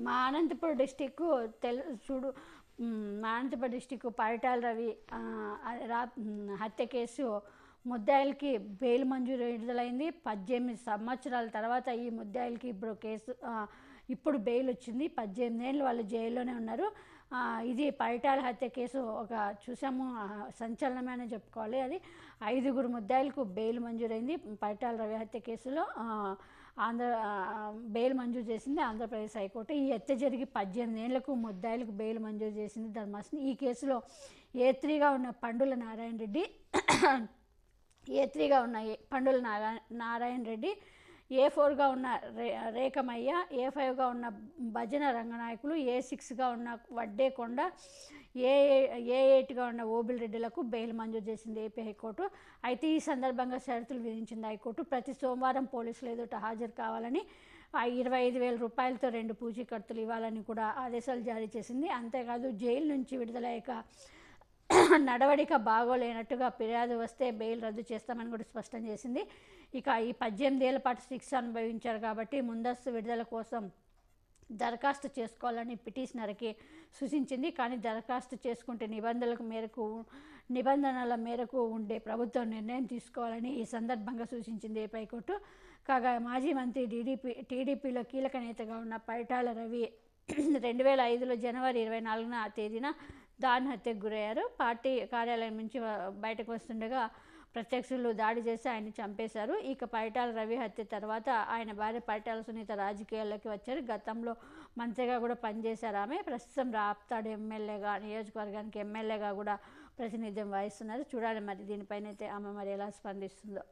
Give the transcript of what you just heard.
మా అనంతపురం డిస్టిక్ తెలు చూడు మా అనంతపురం డిస్టిక్ పరిటాల రవి రా హత్య కేసు ముద్దాయిలకి బెయిల్ మంజూరు విడుదలైంది పద్దెనిమిది సంవత్సరాల తర్వాత ఈ ముద్దాయిలకి ఇప్పుడు కేసు ఇప్పుడు బెయిల్ వచ్చింది. పద్దెనిమిది ఏళ్ళు వాళ్ళు జైల్లోనే ఉన్నారు. ఇది పరిటాల హత్య కేసు ఒక చూసాము. సంచలనమే చెప్పుకోవాలి అది. ఐదుగురు ముద్దాయిలకు బెయిల్ మంజూరైంది. పరిటాల రవి హత్య కేసులో ఆంధ్ర బెయిల్ మంజూరు చేసింది ఆంధ్రప్రదేశ్ హైకోర్టు. ఈ హత్య జరిగి పద్దెనిమిది ఏళ్ళకు ముద్దాయిలకు బెయిల్ మంజూరు చేసింది ధర్మాసనం. ఈ కేసులో ఏ త్రీగా ఉన్న పండుల నారాయణ రెడ్డి ఏ త్రీగా ఉన్న పండుల నారా నారాయణ రెడ్డి ఏ ఫోర్గా ఉన్న రే రేఖమయ్య ఏ ఫైవ్గా ఉన్న భజన రంగనాయకులు ఏ సిక్స్గా ఉన్న వడ్డేకొండ ఏ ఏ ఎయిట్గా ఉన్న ఓబిల్ రెడ్డిలకు బెయిల్ మంజూరు చేసింది ఏపీ హైకోర్టు. అయితే ఈ సందర్భంగా షరతులు విధించింది హైకోర్టు. ప్రతి సోమవారం పోలీసులు ఎదుట హాజరు కావాలని ఆ ఇరవై ఐదు వేల రూపాయలతో రెండు పూచీకత్తులు ఇవ్వాలని కూడా ఆదేశాలు జారీ చేసింది. అంతేకాదు జైలు నుంచి విడుదలయ్యాక నడవడిక బాగోలేనట్టుగా ఫిర్యాదు వస్తే బెయిల్ రద్దు చేస్తామని కూడా స్పష్టం చేసింది. ఇక ఈ పద్దెనిమిది ఏళ్ళ పాటు శిక్ష అనుభవించారు కాబట్టి ముందస్తు విడుదల కోసం దరఖాస్తు చేసుకోవాలని పిటిషనర్కి సూచించింది. కానీ దరఖాస్తు చేసుకుంటే నిబంధనలకు మేరకు నిబంధనల మేరకు ఉండే ప్రభుత్వం నిర్ణయం తీసుకోవాలని ఈ సందర్భంగా సూచించింది పైకోర్టు కాగా మాజీ మంత్రి టీడీపీ టీడీపీలో కీలక నేతగా ఉన్న పైటాల రవి రెండు వేల ఐదులో జనవరి ఇరవై నాలుగున తేదీన దాని హత్యకు గురయ్యారు. పార్టీ కార్యాలయం నుంచి బయటకు వస్తుండగా ప్రత్యక్షులు దాడి చేసి ఆయన చంపేశారు. ఇక పరిటాల రవి హత్య తర్వాత ఆయన భార్య పరిటాల సునీత రాజకీయాల్లోకి వచ్చారు. గతంలో మంత్రిగా కూడా పనిచేశారు ఆమె. ప్రస్తుతం రాప్తాడు ఎమ్మెల్యేగా నియోజకవర్గానికి ఎమ్మెల్యేగా కూడా ప్రాతినిధ్యం వహిస్తున్నారు. చూడాలి మరి దీనిపైన అయితే ఆమె మరి ఎలా స్పందిస్తుందో.